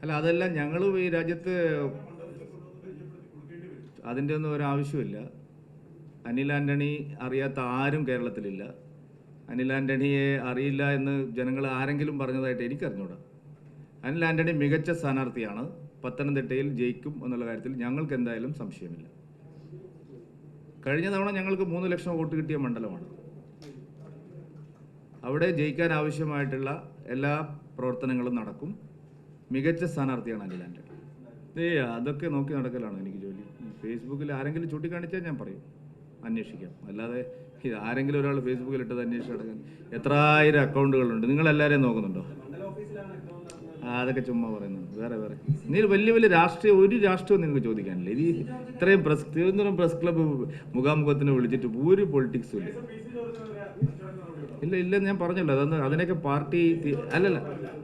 അല്ല അതെല്ലാം ഞങ്ങളും ഈ രാജ്യത്ത് അതിന്റെ ഒന്നും ഒരു ആവശ്യമില്ല അനിൽ ആന്റണി അറിയാത്ത ആരും കേരളത്തിലില്ല. അനിൽ ആന്റണിയെ അറിയില്ല എന്ന് ജനങ്ങൾ ആരെങ്കിലും പറഞ്ഞതായിട്ട് എനിക്കറിഞ്ഞൂടാ. അനിൽ ആന്റണി മികച്ച സ്ഥാനാർത്ഥിയാണ്. പത്തനംതിട്ടയിൽ ജയിക്കും എന്നുള്ള കാര്യത്തിൽ ഞങ്ങൾക്ക് എന്തായാലും സംശയമില്ല. കഴിഞ്ഞ തവണ ഞങ്ങൾക്ക് മൂന്ന് ലക്ഷം വോട്ട് കിട്ടിയ മണ്ഡലമാണ്. അവിടെ ജയിക്കാൻ ആവശ്യമായിട്ടുള്ള എല്ലാ പ്രവർത്തനങ്ങളും നടക്കും. മികച്ച സ്ഥാനാർത്ഥിയാണ് അനിൽ ആന്റണി ഏയ് അതൊക്കെ നോക്കി നടക്കലാണ് എനിക്ക് ജോലി. ഫേസ്ബുക്കിൽ ആരെങ്കിലും ചൂണ്ടിക്കാണിച്ചാൽ ഞാൻ പറയും. അന്വേഷിക്കാം. അല്ലാതെ ആരെങ്കിലും ഒരാൾ ഫേസ്ബുക്കിൽ ഇട്ടത് അന്വേഷിച്ച് നടക്കാൻ എത്ര ആയിരം അക്കൗണ്ടുകളുണ്ട്. നിങ്ങൾ എല്ലാവരെയും നോക്കുന്നുണ്ടോ അതൊക്കെ ചുമ്മാ പറയുന്നുണ്ട് വേറെ വേറെ. നീ വലിയ വലിയ രാഷ്ട്രീയ ഒരു രാഷ്ട്രീയം നിങ്ങൾക്ക് ചോദിക്കാനില്ല. ഇത് ഇത്രയും പ്രസ് തിരുവനന്തപുരം പ്രസ് ക്ലബ്ബ് മുഖാമുഖത്തിന് വിളിച്ചിട്ട് ഒരു പൊളിറ്റിക്സും ഇല്ല. ഇല്ല ഇല്ല ഞാൻ പറഞ്ഞല്ലോ. അതൊന്ന് അതിനൊക്കെ പാർട്ടി അല്ലല്ല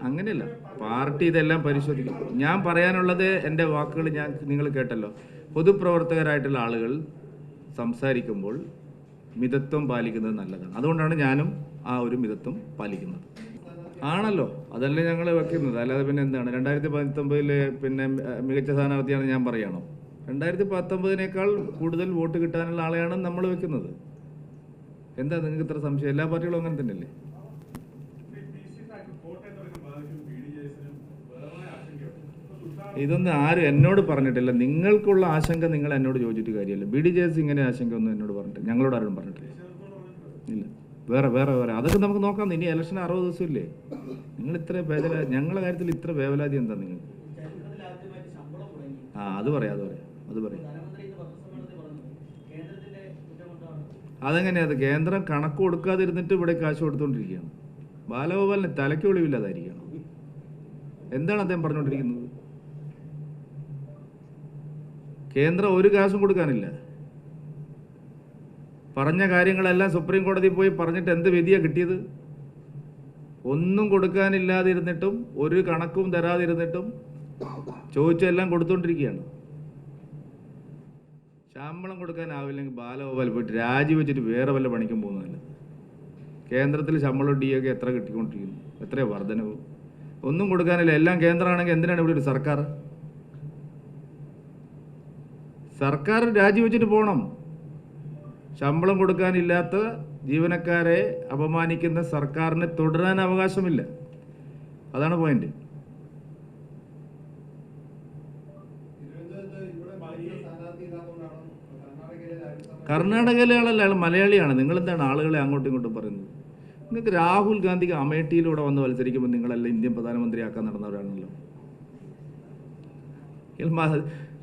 അങ്ങനെയല്ല. പാർട്ടി ഇതെല്ലാം പരിശോധിക്കും. ഞാൻ പറയാനുള്ളത് എന്റെ വാക്കുകൾ ഞാൻ നിങ്ങൾ കേട്ടല്ലോ. പൊതുപ്രവർത്തകരായിട്ടുള്ള ആളുകൾ സംസാരിക്കുമ്പോൾ മിതത്വം പാലിക്കുന്നത് നല്ലതാണ്. അതുകൊണ്ടാണ് ഞാനും ആ ഒരു മിതത്വം പാലിക്കുന്നത്. ആണല്ലോ അതല്ലേ ഞങ്ങൾ വെക്കുന്നത്. അല്ലാതെ പിന്നെ എന്താണ്? രണ്ടായിരത്തി പത്തൊമ്പതിലെ പിന്നെ മികച്ച സ്ഥാനാർത്ഥിയാണ് ഞാൻ പറയണോ രണ്ടായിരത്തി പത്തൊമ്പതിനേക്കാൾ കൂടുതൽ വോട്ട് കിട്ടാനുള്ള ആളെയാണ് നമ്മൾ വെക്കുന്നത്. എന്താ നിങ്ങൾക്ക് ഇത്ര സംശയം? എല്ലാ പാർട്ടികളും അങ്ങനെ തന്നെയല്ലേ? ഇതൊന്നും ആരും എന്നോട് പറഞ്ഞിട്ടില്ല. നിങ്ങൾക്കുള്ള ആശങ്ക നിങ്ങൾ എന്നോട് ചോദിച്ചിട്ട് കാര്യമല്ല. ബി ഡി ജെ എസ് ഇങ്ങനെ ആശങ്ക ഒന്നും എന്നോട് പറഞ്ഞിട്ടില്ല ഞങ്ങളോട് ആരും പറഞ്ഞിട്ടില്ല. ഇല്ല. വേറെ വേറെ വേറെ. അതൊക്കെ നമുക്ക് നോക്കാം. ഇനി ഇലക്ഷൻ അറുപത് ദിവസം ഇല്ലേ നിങ്ങൾ ഇത്ര വേവല ഞങ്ങളുടെ കാര്യത്തിൽ ഇത്ര വേവലാതി എന്താ നിങ്ങൾക്ക്? ആ അത് പറയാം അത് പറയാം അത് പറയാം. കൊണ്ടാണ് അതെങ്ങനെയാ? അത് കേന്ദ്രം കണക്ക് കൊടുക്കാതിരുന്നിട്ട് ഇവിടെ കാശ് കൊടുത്തുകൊണ്ടിരിക്കുകയാണ് ബാലഗോപാലിന് തലയ്ക്ക് ഒളിവില്ലാതായിരിക്കണം എന്താണ് അദ്ദേഹം പറഞ്ഞുകൊണ്ടിരിക്കുന്നത്? കേന്ദ്രം ഒരു കാശും കൊടുക്കാനില്ല. പറഞ്ഞ കാര്യങ്ങളെല്ലാം സുപ്രീം കോടതി പോയി പറഞ്ഞിട്ട് എന്ത് വിധിയാ കിട്ടിയത്? ഒന്നും കൊടുക്കാനില്ലാതിരുന്നിട്ടും ഒരു കണക്കും തരാതിരുന്നിട്ടും ചോദിച്ചെല്ലാം കൊടുത്തുകൊണ്ടിരിക്കുകയാണ് ശമ്പളം കൊടുക്കാനാവില്ലെങ്കിൽ ബാലഗോപാൽ പോയിട്ട് രാജിവെച്ചിട്ട് വേറെ വല്ല പണിക്കും പോകുന്നതല്ല. കേന്ദ്രത്തിൽ ശമ്പളം ഡി ഒക്കെ എത്ര കിട്ടിക്കൊണ്ടിരിക്കുന്നു? എത്രയോ വർധനവ്? ഒന്നും കൊടുക്കാനില്ല. എല്ലാം കേന്ദ്രമാണെങ്കിൽ എന്തിനാണ് ഇവിടെ ഒരു സർക്കാർ? സർക്കാർ രാജിവെച്ചിട്ട് പോകണം. ശമ്പളം കൊടുക്കാനില്ലാത്ത ജീവനക്കാരെ അപമാനിക്കുന്ന സർക്കാരിന് തുടരാൻ അവകാശമില്ല. അതാണ് പോയിന്റ് കർണാടകയിലെ ആളല്ല അയാൾ മലയാളിയാണ്. നിങ്ങൾ എന്താണ് ആളുകളെ അങ്ങോട്ടും ഇങ്ങോട്ടും പറയുന്നത്? നിങ്ങൾക്ക് രാഹുൽ ഗാന്ധിക്ക് അമേഠിയിലൂടെ വന്ന് മത്സരിക്കുമ്പോൾ നിങ്ങളെല്ലാം ഇന്ത്യൻ പ്രധാനമന്ത്രിയാക്കാൻ നടന്നവരാണല്ലോ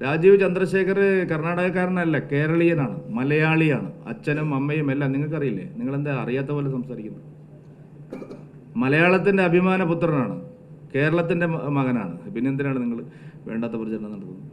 രാജീവ് ചന്ദ്രശേഖർ കർണാടകക്കാരനല്ല കേരളീയനാണ് മലയാളിയാണ്. അച്ഛനും അമ്മയും എല്ലാം നിങ്ങൾക്കറിയില്ലേ? നിങ്ങളെന്താ അറിയാത്ത പോലെ സംസാരിക്കുന്നത്? മലയാളത്തിന്റെ അഭിമാന പുത്രനാണ് കേരളത്തിന്റെ മകനാണ്. പിന്നെന്തിനാണ് നിങ്ങൾ വേണ്ടാത്ത പ്രചരണം നടത്തുന്നത്?